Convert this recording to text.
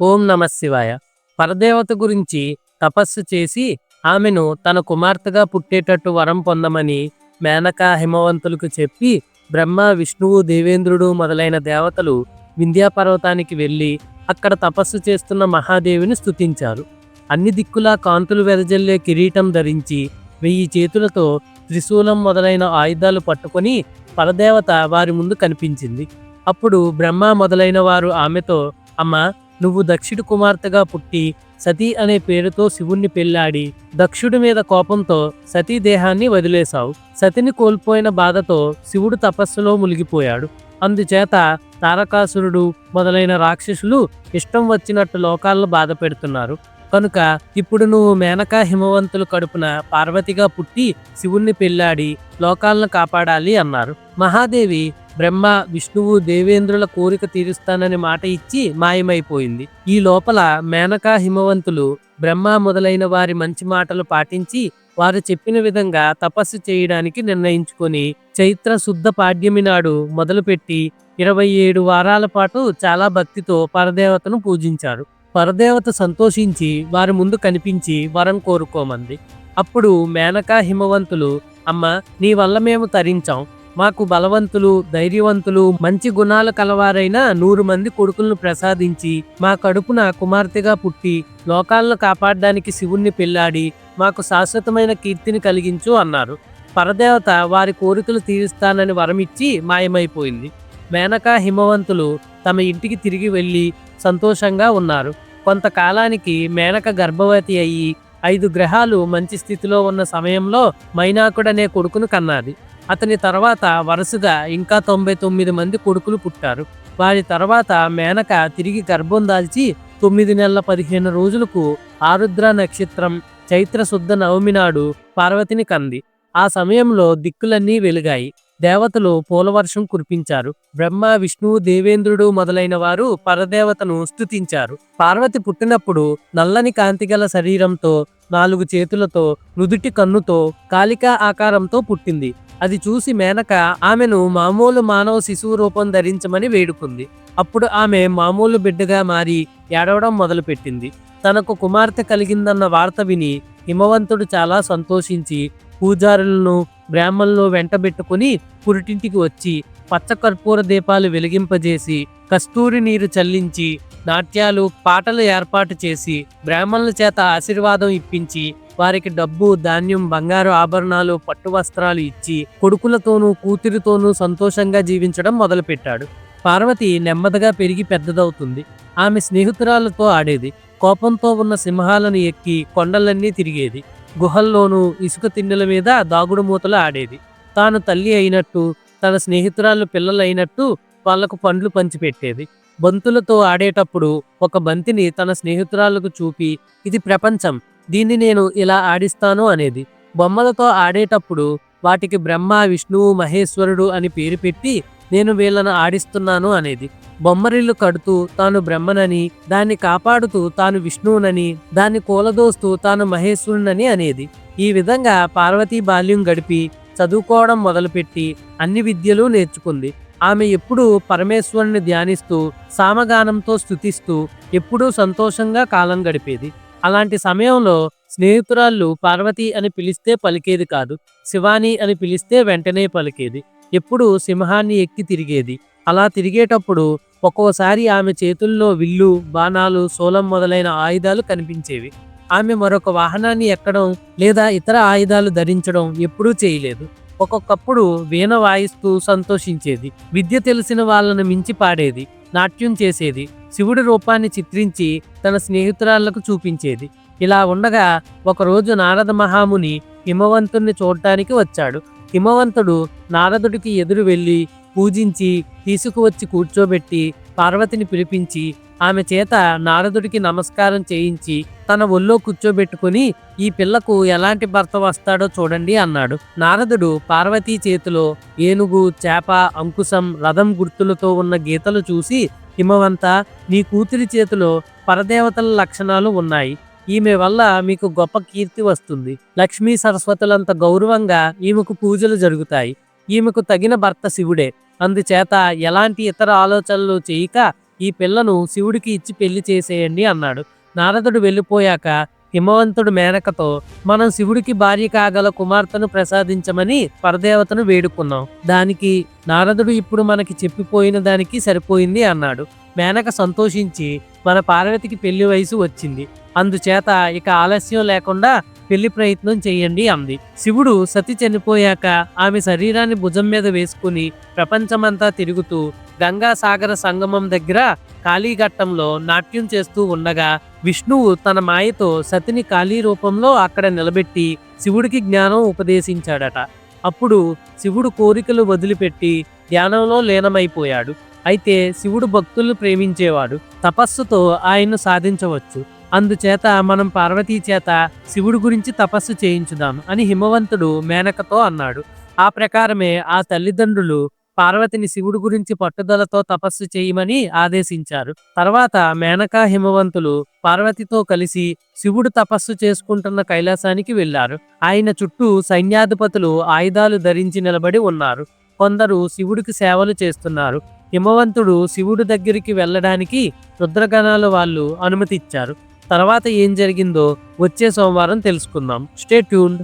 ఓం నమ శివాయ. పరదేవత గురించి తపస్సు చేసి ఆమెను తన కుమార్తెగా పుట్టేటట్టు వరం పొందమని మేనక హిమవంతులకు చెప్పి బ్రహ్మ విష్ణువు దేవేంద్రుడు మొదలైన దేవతలు వింధ్యాపర్వతానికి వెళ్ళి అక్కడ తపస్సు చేస్తున్న మహాదేవిని స్థుతించారు అన్ని దిక్కులా కాంతులు వెదజల్లే కిరీటం ధరించి వెయ్యి చేతులతో త్రిశూలం మొదలైన ఆయుధాలు పట్టుకొని పరదేవత వారి ముందు కనిపించింది. అప్పుడు బ్రహ్మ మొదలైన వారు ఆమెతో అమ్మ నువ్వు దక్షుడి కుమార్తెగా పుట్టి సతీ అనే పేరుతో శివుణ్ణి పెళ్ళాడి దక్షుడి మీద కోపంతో సతీ దేహాన్ని వదిలేశావు. సతిని కోల్పోయిన బాధతో శివుడు తపస్సులో మునిగిపోయాడు. అందుచేత తారకాసురుడు మొదలైన రాక్షసులు ఇష్టం వచ్చినట్టు లోకాలను బాధ పెడుతున్నారు. కనుక ఇప్పుడు నువ్వు మేనకా హిమవంతులు కడుపున పార్వతిగా పుట్టి శివుణ్ణి పెళ్ళాడి లోకాలను కాపాడాలి అన్నారు. మహాదేవి బ్రహ్మ విష్ణువు దేవేంద్రుల కోరిక తీరుస్తానని మాట ఇచ్చి మాయమైపోయింది. ఈ లోపల మేనకా హిమవంతులు బ్రహ్మ మొదలైన వారి మంచి మాటలు పాటించి వారు చెప్పిన విధంగా తపస్సు చేయడానికి నిర్ణయించుకొని చైత్ర శుద్ధ పాడ్యమి నాడు మొదలుపెట్టి ఇరవై ఏడు వారాల పాటు చాలా భక్తితో పరదేవతను పూజించారు. పరదేవత సంతోషించి వారి ముందు కనిపించి వరం కోరుకోమంది. అప్పుడు మేనకా హిమవంతులు అమ్మ నీ వల్ల మేము తరించాం. మాకు బలవంతులు ధైర్యవంతులు మంచి గుణాలు కలవారైన నూరు మంది కొడుకులను ప్రసాదించి మా కడుపున కుమార్తెగా పుట్టి లోకాలను కాపాడడానికి శివుణ్ణి పెళ్ళాడి మాకు శాశ్వతమైన కీర్తిని కలిగించు అన్నారు. పరదేవత వారి కోరికలు తీరుస్తానని వరమిచ్చి మాయమైపోయింది. మేనకా హిమవంతులు తమ ఇంటికి తిరిగి వెళ్ళి సంతోషంగా ఉన్నారు. కొంతకాలానికి మేనక గర్భవతి అయ్యి ఐదు గ్రహాలు మంచి స్థితిలో ఉన్న సమయంలో మైనాకుడనే కొడుకును కన్నది. అతని తర్వాత వరుసగా ఇంకా తొంభై తొమ్మిది మంది కొడుకులు పుట్టారు. వారి తర్వాత మేనక తిరిగి గర్భం దాల్చి తొమ్మిది నెలల పదిహేను రోజులకు ఆరుద్ర నక్షత్రం చైత్ర శుద్ధ నవమి నాడు పార్వతిని కంది. ఆ సమయంలో దిక్కులన్నీ వెలుగాయి. దేవతలు పూలవర్షం కురిపించారు. బ్రహ్మ విష్ణువు దేవేంద్రుడు మొదలైన వారు పరదేవతను స్తుతించారు. పార్వతి పుట్టినప్పుడు నల్లని కాంతిగల శరీరంతో నాలుగు చేతులతో నుదుటి కన్నుతో కాలికా ఆకారంతో పుట్టింది. అది చూసి మేనక ఆమెను మామూలు మానవ శిశువు రూపం ధరించమని వేడుకుంది. అప్పుడు ఆమె మామూలు బిడ్డగా మారి ఏడవడం మొదలుపెట్టింది. తనకు కుమార్తె కలిగిందన్న వార్త విని హిమవంతుడు చాలా సంతోషించి పూజారులను బ్రాహ్మణులు వెంటబెట్టుకుని పురిటింటికి వచ్చి పచ్చకర్పూర దీపాలు వెలిగింపజేసి కస్తూరి నీరు చల్లించి నాట్యాలు పాటలు ఏర్పాటు చేసి బ్రాహ్మణుల చేత ఆశీర్వాదం ఇప్పించి వారికి డబ్బు ధాన్యం బంగారు ఆభరణాలు పట్టు వస్త్రాలు ఇచ్చి కొడుకులతోనూ కూతురితోనూ సంతోషంగా జీవించడం మొదలుపెట్టాడు. పార్వతి నెమ్మదిగా పెరిగి పెద్దదవుతుంది. ఆమె స్నేహితురాలతో ఆడేది. కోపంతో ఉన్న సింహాలను ఎక్కి కొండలన్నీ తిరిగేది. గుహల్లోనూ ఇసుక తిన్నెల మీద దాగుడు మూతలు ఆడేది. తాను తల్లి అయినట్టు తన స్నేహితురాలు పిల్లలైనట్టు వాళ్ళకు పండ్లు పంచిపెట్టేది. బంతులతో ఆడేటప్పుడు ఒక బంతిని తన స్నేహితురాలకు చూపి ఇది ప్రపంచం దీన్ని నేను ఇలా ఆడిస్తాను అనేది. బొమ్మలతో ఆడేటప్పుడు వాటికి బ్రహ్మ విష్ణువు మహేశ్వరుడు అని పేరు పెట్టి నేను వీళ్ళను ఆడిస్తున్నాను అనేది. బొమ్మరిల్లు కడుతూ తాను బ్రహ్మనని దాన్ని కాపాడుతూ తాను విష్ణువునని దాన్ని కూలదోస్తూ తాను మహేశ్వరునని అనేది. ఈ విధంగా పార్వతీ బాల్యం గడిపి చదువుకోవడం మొదలుపెట్టి అన్ని విద్యలు నేర్చుకుంది. ఆమె ఎప్పుడూ పరమేశ్వరుని ధ్యానిస్తూ సామగానంతో స్థుతిస్తూ ఎప్పుడూ సంతోషంగా కాలం గడిపేది. అలాంటి సమయంలో స్నేహితురాళ్ళు పార్వతి అని పిలిస్తే పలికేది కాదు శివాని అని పిలిస్తే వెంటనే పలికేది. ఎప్పుడూ సింహాన్ని ఎక్కి తిరిగేది. అలా తిరిగేటప్పుడు ఒక్కోసారి ఆమె చేతుల్లో విల్లు బాణాలు సోలం మొదలైన ఆయుధాలు కనిపించేవి. ఆమె మరొక వాహనాన్ని ఎక్కడం లేదా ఇతర ఆయుధాలు ధరించడం ఎప్పుడూ చేయలేదు. ఒక్కొక్కప్పుడు వీణ వాయిస్తూ సంతోషించేది. విద్య తెలిసిన వాళ్ళను మించి పాడేది. నాట్యం చేసేది. శివుడి రూపాన్ని చిత్రించి తన స్నేహితురాళ్ళకు చూపించేది. ఇలా ఉండగా ఒకరోజు నారద మహాముని హిమవంతుణ్ణి చూడటానికి వచ్చాడు. హిమవంతుడు నారదుడికి ఎదురు వెళ్ళి పూజించి తీసుకువచ్చి కూర్చోబెట్టి పార్వతిని పిలిపించి ఆమె చేత నారదుడికి నమస్కారం చేయించి తన ఒళ్ళో కూర్చోబెట్టుకుని ఈ పిల్లకు ఎలాంటి భర్త వస్తాడో చూడండి అన్నాడు. నారదుడు పార్వతీ చేతిలో ఏనుగు చేప అంకుశం రథం గుర్తులతో ఉన్న గీతలు చూసి హిమవంత నీ కూతురి చేతిలో పరదేవతల లక్షణాలు ఉన్నాయి. ఈమె వల్ల మీకు గొప్ప కీర్తి వస్తుంది. లక్ష్మీ సరస్వతులంత గౌరవంగా ఈమెకు పూజలు జరుగుతాయి. ఈమెకు తగిన భర్త శివుడే. అందుచేత ఎలాంటి ఇతర ఆలోచనలు చేయక ఈ పిల్లను శివుడికి ఇచ్చి పెళ్ళి చేసేయండి అన్నాడు. నారదుడు వెళ్ళిపోయాక హిమవంతుడు మేనకతో మనం శివుడికి భార్య కాగల కుమార్తెను ప్రసాదించమని పరదేవతను వేడుకున్నాం. దానికి నారదుడు ఇప్పుడు మనకి చెప్పిపోయిన దానికి సరిపోయింది అన్నాడు. మేనక సంతోషించి మన పార్వతికి పెళ్ళి వయసు వచ్చింది. అందుచేత ఇక ఆలస్యం లేకుండా పెళ్ళి ప్రయత్నం చేయండి అంది. శివుడు సతి చనిపోయాక ఆమె శరీరాన్ని భుజం మీద వేసుకుని ప్రపంచమంతా తిరుగుతూ గంగా సాగర సంగమం దగ్గర కాళీఘట్టంలో నాట్యం చేస్తూ ఉండగా విష్ణువు తన మాయతో సతిని కాళీ రూపంలో అక్కడ నిలబెట్టి శివుడికి జ్ఞానం ఉపదేశించాడట. అప్పుడు శివుడు కోరికలు వదిలిపెట్టి ధ్యానంలో లీనమైపోయాడు. అయితే శివుడు భక్తులను ప్రేమించేవాడు. తపస్సుతో ఆయన్ను సాధించవచ్చు. అందుచేత మనం పార్వతీ చేత శివుడి గురించి తపస్సు చేయించుదాం అని హిమవంతుడు మేనకతో అన్నాడు. ఆ ప్రకారమే ఆ తల్లిదండ్రులు పార్వతిని శివుడి గురించి పట్టుదలతో తపస్సు చేయమని ఆదేశించారు. తర్వాత మేనకా హిమవంతులు పార్వతితో కలిసి శివుడు తపస్సు చేసుకుంటున్న కైలాసానికి వెళ్ళారు ఆయన చుట్టూ సైన్యాధిపతులు ఆయుధాలు ధరించి నిలబడి ఉన్నారు. కొందరు శివుడికి సేవలు చేస్తున్నారు. హిమవంతుడు శివుడి దగ్గరికి వెళ్ళడానికి రుద్రగణాల వాళ్ళు అనుమతి ఇచ్చారు తర్వాత ఏం జరిగిందో వచ్చే సోమవారం తెలుసుకుందాం. Stay tuned.